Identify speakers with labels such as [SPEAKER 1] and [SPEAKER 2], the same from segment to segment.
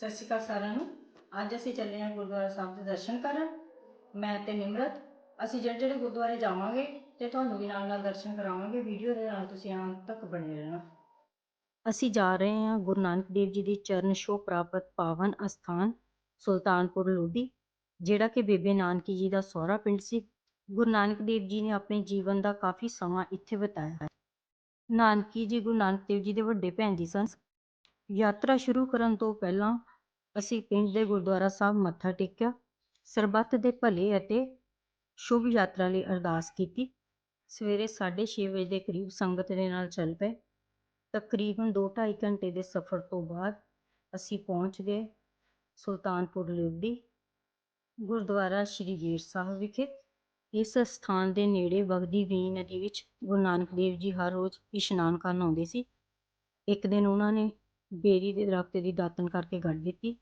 [SPEAKER 1] ਸਤਿ ਸ਼੍ਰੀ ਅਕਾਲ ਸਾਰਿਆਂ ਨੂੰ। ਅੱਜ ਅਸੀਂ ਚੱਲੇ ਹਾਂ ਗੁਰਦੁਆਰਾ ਸਾਹਿਬ ਦੇ ਦਰਸ਼ਨ ਕਰਨ। ਮੈਂ ਤੇ ਨਿਮਰਤ। ਅਸੀਂ ਜਿਹੜੇ ਜਿਹੜੇ ਗੁਰਦੁਆਰੇ ਜਾਵਾਂਗੇ ਤੇ ਤੁਹਾਨੂੰ ਵੀ ਨਾਲ ਨਾਲ ਦਰਸ਼ਨ ਕਰਾਵਾਂਗੇ। ਵੀਡੀਓ ਦੇ ਨਾਲ ਤੁਸੀਂ ਅੰਤ ਤੱਕ ਬਣੇ ਰਹਿਣਾ। ਅਸੀਂ ਜਾ ਰਹੇ ਹਾਂ ਗੁਰੂ ਨਾਨਕ ਦੇਵ ਜੀ ਦੀ ਚਰਨ ਛੋਹ ਪ੍ਰਾਪਤ ਪਾਵਨ ਅਸਥਾਨ, ਸੁਲਤਾਨਪੁਰ ਲੋਧੀ, ਜਿਹੜਾ ਕਿ ਬੇਬੇ ਨਾਨਕੀ ਜੀ ਦਾ ਸਹੁਰਾ ਪਿੰਡ ਸੀ। ਗੁਰੂ ਨਾਨਕ ਦੇਵ ਜੀ ਨੇ ਆਪਣੇ ਜੀਵਨ ਦਾ ਕਾਫੀ ਸਮਾਂ ਇੱਥੇ ਬਿਤਾਇਆ ਹੈ। ਨਾਨਕੀ ਜੀ ਗੁਰੂ ਨਾਨਕ ਦੇਵ ਜੀ ਦੇ ਵੱਡੇ ਭੈਣ ਜੀ ਸਨ। ਯਾਤਰਾ ਸ਼ੁਰੂ ਕਰਨ ਤੋਂ ਪਹਿਲਾਂ ਅਸੀਂ ਪਿੰਡ ਦੇ ਗੁਰਦੁਆਰਾ ਸਾਹਿਬ ਮੱਥਾ ਟੇਕਿਆ, ਸਰਬੱਤ ਦੇ ਭਲੇ ਅਤੇ ਸ਼ੁਭ ਯਾਤਰਾ ਲਈ ਅਰਦਾਸ ਕੀਤੀ। ਸਵੇਰੇ 6:30 ਵਜੇ ਦੇ ਕਰੀਬ ਸੰਗਤ ਦੇ ਨਾਲ ਚੱਲ ਪਏ। ਤਕਰੀਬਨ ਦੋ ਢਾਈ ਘੰਟੇ ਦੇ ਸਫ਼ਰ ਤੋਂ ਬਾਅਦ ਅਸੀਂ ਪਹੁੰਚ ਗਏ ਸੁਲਤਾਨਪੁਰ ਲੋਧੀ, ਗੁਰਦੁਆਰਾ ਸ਼੍ਰੀ ਗੇਰ ਸਾਹਿਬ ਵਿਖੇ। ਇਸ ਸਥਾਨ ਦੇ ਨੇੜੇ ਵਗਦੀ ਵੀ ਨਦੀ ਵਿੱਚ ਗੁਰੂ ਨਾਨਕ ਦੇਵ ਜੀ ਹਰ ਰੋਜ਼ ਇਸ਼ਨਾਨ ਕਰਨ ਆਉਂਦੇ ਸੀ। ਇੱਕ ਦਿਨ ਉਹਨਾਂ ਨੇ ਬੇਰੀ ਦੇ ਦਰਖਤ ਦੀ ਦਾਤਣ ਕਰਕੇ ਗੱਡ ਦਿੱਤੀ।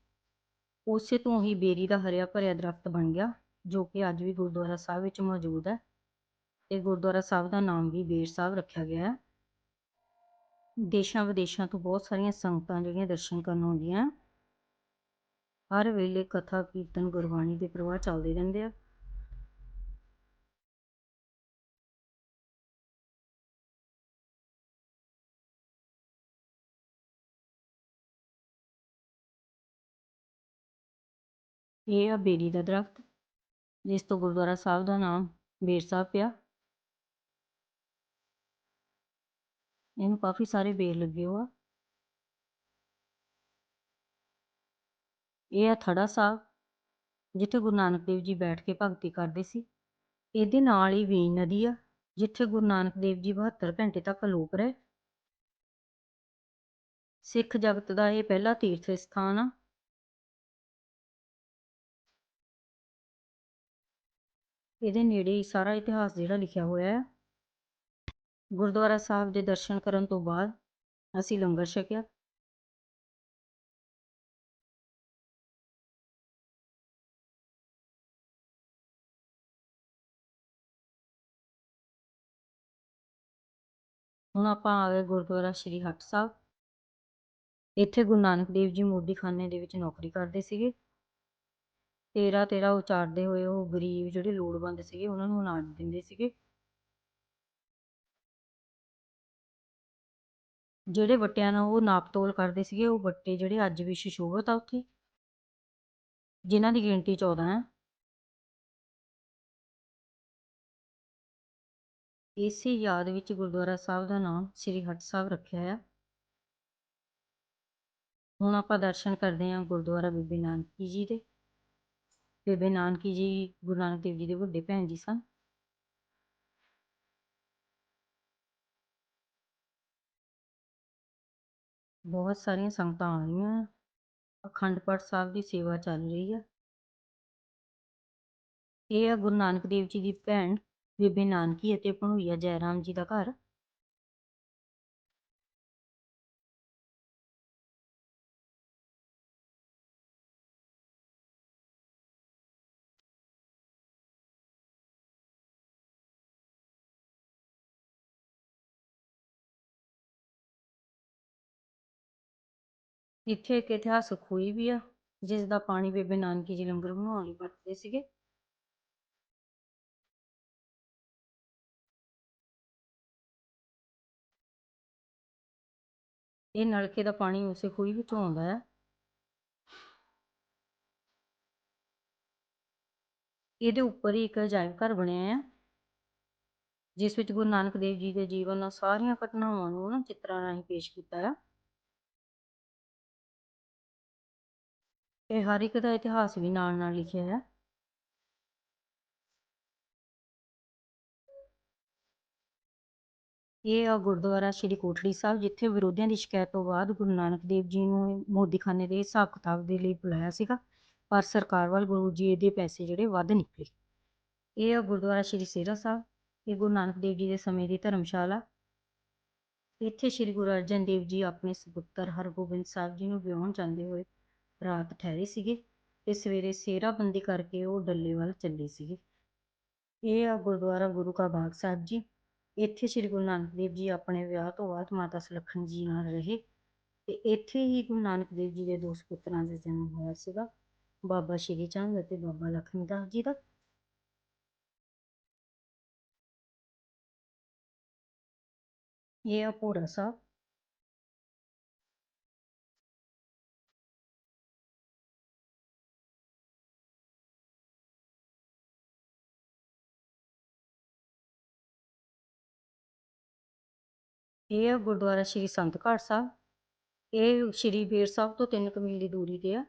[SPEAKER 1] ਉਸੇ ਤੋਂ ਹੀ ਬੇਰੀ ਦਾ ਹਰਿਆ ਭਰਿਆ ਦਰਖਤ ਬਣ ਗਿਆ, ਜੋ ਕਿ ਅੱਜ ਵੀ ਗੁਰਦੁਆਰਾ ਸਾਹਿਬ ਵਿੱਚ ਮੌਜੂਦ ਹੈ। ਅਤੇ ਗੁਰਦੁਆਰਾ ਸਾਹਿਬ ਦਾ ਨਾਮ ਵੀ ਬੇਰ ਸਾਹਿਬ ਰੱਖਿਆ ਗਿਆ ਹੈ। ਦੇਸ਼ਾਂ ਵਿਦੇਸ਼ਾਂ ਤੋਂ ਬਹੁਤ ਸਾਰੀਆਂ ਸੰਗਤਾਂ ਜਿਹੜੀਆਂ ਦਰਸ਼ਨ ਕਰਨ ਆਉਂਦੀਆਂ। ਹਰ ਵੇਲੇ ਕਥਾ, ਕੀਰਤਨ, ਗੁਰਬਾਣੀ ਦੇ ਪ੍ਰਵਾਹ ਚੱਲਦੇ ਰਹਿੰਦੇ ਆ। ਇਹ ਆ ਬੇਰੀ ਦਾ ਦਰਖਤ। ਜਿਸ ਤੋਂ ਗੁਰਦੁਆਰਾ ਸਾਹਿਬ ਦਾ ਨਾਮ ਬੇਰ ਸਾਹਿਬ ਪਿਆ। ਇਹਨੂੰ ਕਾਫੀ ਸਾਰੇ ਬੇਰ ਲੱਗੇ ਹੋ ਆ ਇਹ ਆ ਥੜਾ ਸਾਹਿਬ, ਜਿੱਥੇ ਗੁਰੂ ਨਾਨਕ ਦੇਵ ਜੀ ਬੈਠ ਕੇ ਭਗਤੀ ਕਰਦੇ ਸੀ। ਇਹਦੇ ਨਾਲ ਹੀ ਵੀ ਨਦੀ ਆ, ਜਿੱਥੇ ਗੁਰੂ ਨਾਨਕ ਦੇਵ ਜੀ 72 ਘੰਟੇ ਤੱਕ ਅਲੋਪ ਰਹੇ। ਸਿੱਖ ਜਗਤ ਦਾ ਇਹ ਪਹਿਲਾ ਤੀਰਥ ਸਥਾਨ ਆ। ਇਹਦੇ ਨੇੜੇ ਹੀ ਸਾਰਾ ਇਤਿਹਾਸ ਜਿਹੜਾ ਲਿਖਿਆ ਹੋਇਆ ਹੈ। ਗੁਰਦੁਆਰਾ ਸਾਹਿਬ ਦੇ ਦਰਸ਼ਨ ਕਰਨ ਤੋਂ ਬਾਅਦ ਅਸੀਂ ਲੰਗਰ ਛਕਿਆ। ਹੁਣ ਆਪਾਂ ਆ ਗਏ ਗੁਰਦੁਆਰਾ ਸ਼੍ਰੀ ਹੱਟ ਸਾਹਿਬ। ਇੱਥੇ ਗੁਰੂ ਨਾਨਕ ਦੇਵ ਜੀ ਮੋਦੀਖਾਨੇ ਦੇ ਵਿੱਚ ਨੌਕਰੀ ਕਰਦੇ ਸੀਗੇ। ਤੇਰਾ ਤੇਰਾ ਉਚਾਰਦੇ ਹੋਏ ਉਹ ਗਰੀਬ ਜਿਹੜੇ ਲੋੜਵੰਦ ਸੀਗੇ, ਉਹਨਾਂ ਨੂੰ ਅਨਾਜ ਦਿੰਦੇ ਸੀਗੇ। ਜਿਹੜੇ ਵੱਟਿਆਂ ਨਾਲ ਉਹ ਨਾਪ ਤੋਲ ਕਰਦੇ ਸੀਗੇ, ਉਹ ਵੱਟੇ ਜਿਹੜੇ ਅੱਜ ਵੀ ਸੁਸ਼ੋਭਤ ਆ ਉੱਥੇ। ਜਿਨ੍ਹਾਂ ਦੀ ਗਿਣਤੀ 14 ਹੈ। ਇਸੇ ਯਾਦ ਵਿੱਚ ਗੁਰਦੁਆਰਾ ਸਾਹਿਬ ਦਾ ਨਾਮ ਸ੍ਰੀ ਹਟ ਸਾਹਿਬ ਰੱਖਿਆ ਹੈ ਹੁਣ ਆਪਾਂ ਦਰਸ਼ਨ ਕਰਦੇ ਹਾਂ ਗੁਰਦੁਆਰਾ ਬੀਬੀ ਨਾਨਕੀ ਜੀ ਦੇ। ਬੇਬੇ ਨਾਨਕੀ ਜੀ, ਗੁਰੂ ਨਾਨਕ ਦੇਵ ਜੀ ਦੇ ਵੱਡੇ ਭੈਣ ਜੀ ਸਨ। ਬਹੁਤ ਸਾਰੀਆਂ ਸੰਗਤਾਂ ਆ ਰਹੀਆਂ। ਅਖੰਡ ਪਾਠ ਸਾਹਿਬ ਦੀ ਸੇਵਾ ਚੱਲ ਰਹੀ ਹੈ ਇਹ ਆ ਗੁਰੂ ਨਾਨਕ ਦੇਵ ਜੀ ਦੀ ਭੈਣ ਬੇਬੇ ਨਾਨਕੀ ਅਤੇ ਭਣੋਈਆ ਜੈ ਰਾਮ ਜੀ ਦਾ ਘਰ। ਇੱਥੇ ਇੱਕ ਇਤਿਹਾਸਕ ਖੂਹੀ ਵੀ ਆ ਜਿਸ ਦਾ ਪਾਣੀ ਬੇਬੇ ਨਾਨਕੀ ਜੀ ਲੰਗਰ ਬਣਾਉਣ ਲਈ ਵਰਤਦੇ ਸੀਗੇ। ਇਹ ਨਲਕੇ ਦਾ ਪਾਣੀ ਉਸੇ ਖੂਹੀ ਵਿੱਚੋਂ ਆਉਂਦਾ ਹੈ ਇਹਦੇ ਉੱਪਰ ਹੀ ਇੱਕ ਅਜਾਇਬ ਘਰ ਬਣਿਆ ਆ, ਜਿਸ ਵਿੱਚ ਗੁਰੂ ਨਾਨਕ ਦੇਵ ਜੀ ਦੇ ਜੀਵਨ ਨਾਲ ਸਾਰੀਆਂ ਘਟਨਾਵਾਂ ਨੂੰ ਨਾ ਚਿੱਤਰਾਂ ਰਾਹੀਂ ਪੇਸ਼ ਕੀਤਾ ਆ। ਇਹ ਹਰ ਇੱਕ ਦਾ ਇਤਿਹਾਸ ਵੀ ਨਾਲ ਨਾਲ ਲਿਖਿਆ ਹੈ ਇਹ ਆ ਗੁਰਦੁਆਰਾ ਸ਼੍ਰੀ ਕੋਠੜੀ ਸਾਹਿਬ, ਜਿੱਥੇ ਵਿਰੋਧੀਆਂ ਦੀ ਸ਼ਿਕਾਇਤ ਤੋਂ ਬਾਅਦ ਗੁਰੂ ਨਾਨਕ ਦੇਵ ਜੀ ਨੂੰ ਮੋਦੀਖਾਨੇ ਦੇ ਹਿਸਾਬ ਕਿਤਾਬ ਦੇ ਲਈ ਬੁਲਾਇਆ ਸੀਗਾ, ਪਰ ਸਰਕਾਰ ਵੱਲ ਗੁਰੂ ਜੀ ਦੇ ਪੈਸੇ ਜਿਹੜੇ ਵੱਧ ਨਿਕਲੇ। ਇਹ ਆ ਗੁਰਦੁਆਰਾ ਸ਼੍ਰੀ ਸੇਰਾ ਸਾਹਿਬ, ਇਹ ਗੁਰੂ ਨਾਨਕ ਦੇਵ ਜੀ ਦੇ ਸਮੇਂ ਦੀ ਧਰਮਸ਼ਾਲਾ। ਇੱਥੇ ਸ਼੍ਰੀ ਗੁਰੂ ਅਰਜਨ ਦੇਵ ਜੀ ਆਪਣੇ ਸੁਪੁੱਤਰ ਹਰਗੋਬਿੰਦ ਸਾਹਿਬ ਜੀ ਨੂੰ ਵਿਆਹਣ ਜਾਂਦੇ ਹੋਏ ਰਾਤ ਠਹਿਰੇ ਸੀਗੇ ਤੇ ਸਵੇਰੇ ਸਿਹਰਾਬੰਦੀ ਕਰਕੇ ਉਹ ਡੱਲੇ ਵੱਲ ਚੱਲੇ ਸੀਗੇ। ਇਹ ਆ ਗੁਰਦੁਆਰਾ ਗੁਰੂ ਕਾ ਬਾਗ ਸਾਹਿਬ ਜੀ। ਇੱਥੇ ਸ੍ਰੀ ਗੁਰੂ ਨਾਨਕ ਦੇਵ ਜੀ ਆਪਣੇ ਵਿਆਹ ਤੋਂ ਬਾਅਦ ਮਾਤਾ ਸੁਲੱਖਣ ਜੀ ਨਾਲ ਰਹੇ ਤੇ ਇੱਥੇ ਹੀ ਗੁਰੂ ਨਾਨਕ ਦੇਵ ਜੀ ਦੇ ਦੋ ਸਪੁੱਤਰਾਂ ਦਾ ਜਨਮ ਹੋਇਆ ਸੀਗਾ, ਬਾਬਾ ਸ਼੍ਰੀ ਚੰਦ ਅਤੇ ਬਾਬਾ ਲਖਮੀ ਦਾਸ ਜੀ ਦਾ। ਇਹ ਆ ਭੋਰਾ ਸਾਹਿਬ। ਇਹ ਆ ਗੁਰਦੁਆਰਾ ਸ਼੍ਰੀ ਸੰਤ ਘਾਟ ਸਾਹਿਬ। ਇਹ ਸ਼੍ਰੀ ਬੇਰ ਸਾਹਿਬ ਤੋਂ 3 ਮੀਲ ਦੀ ਦੂਰੀ ਤੇ ਆ।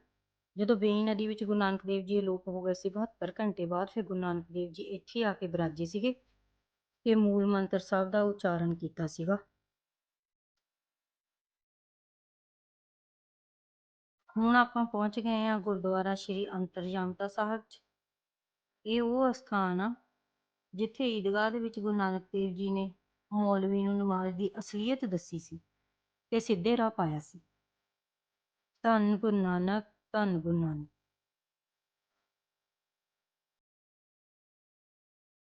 [SPEAKER 1] ਜਦੋਂ ਬੇਈ ਨਦੀ ਵਿੱਚ ਗੁਰੂ ਨਾਨਕ ਦੇਵ ਜੀ ਅਲੋਪ ਹੋ ਗਏ ਸੀ 72 ਘੰਟੇ ਬਾਅਦ ਫਿਰ ਗੁਰੂ ਨਾਨਕ ਦੇਵ ਜੀ ਇੱਥੇ ਆ ਕੇ ਬਿਰਾਜੇ ਸੀਗੇ ਤੇ ਮੂਲ ਮੰਤਰ ਸਾਹਿਬ ਦਾ ਉਚਾਰਨ ਕੀਤਾ ਸੀਗਾ। ਹੁਣ ਆਪਾਂ ਪਹੁੰਚ ਗਏ ਆ ਗੁਰਦੁਆਰਾ ਸ਼੍ਰੀ ਅੰਤਰਜਾਮਤਾ ਸਾਹਿਬ 'ਚ। ਇਹ ਉਹ ਅਸਥਾਨ ਆ ਜਿੱਥੇ ਈਦਗਾਹ ਦੇ ਵਿੱਚ ਗੁਰੂ ਨਾਨਕ ਦੇਵ ਜੀ ਨੇ ਮੌਲਵੀ ਨੂੰ ਨਮਾਜ਼ ਦੀ ਅਸਲੀਅਤ ਦੱਸੀ ਸੀ ਤੇ ਸਿੱਧੇ ਰਾਹ ਪਾਇਆ ਸੀ। ਧੰਨ ਗੁਰੂ ਨਾਨਕ, ਧੰਨ ਗੁਰੂ ਨਾਨਕ।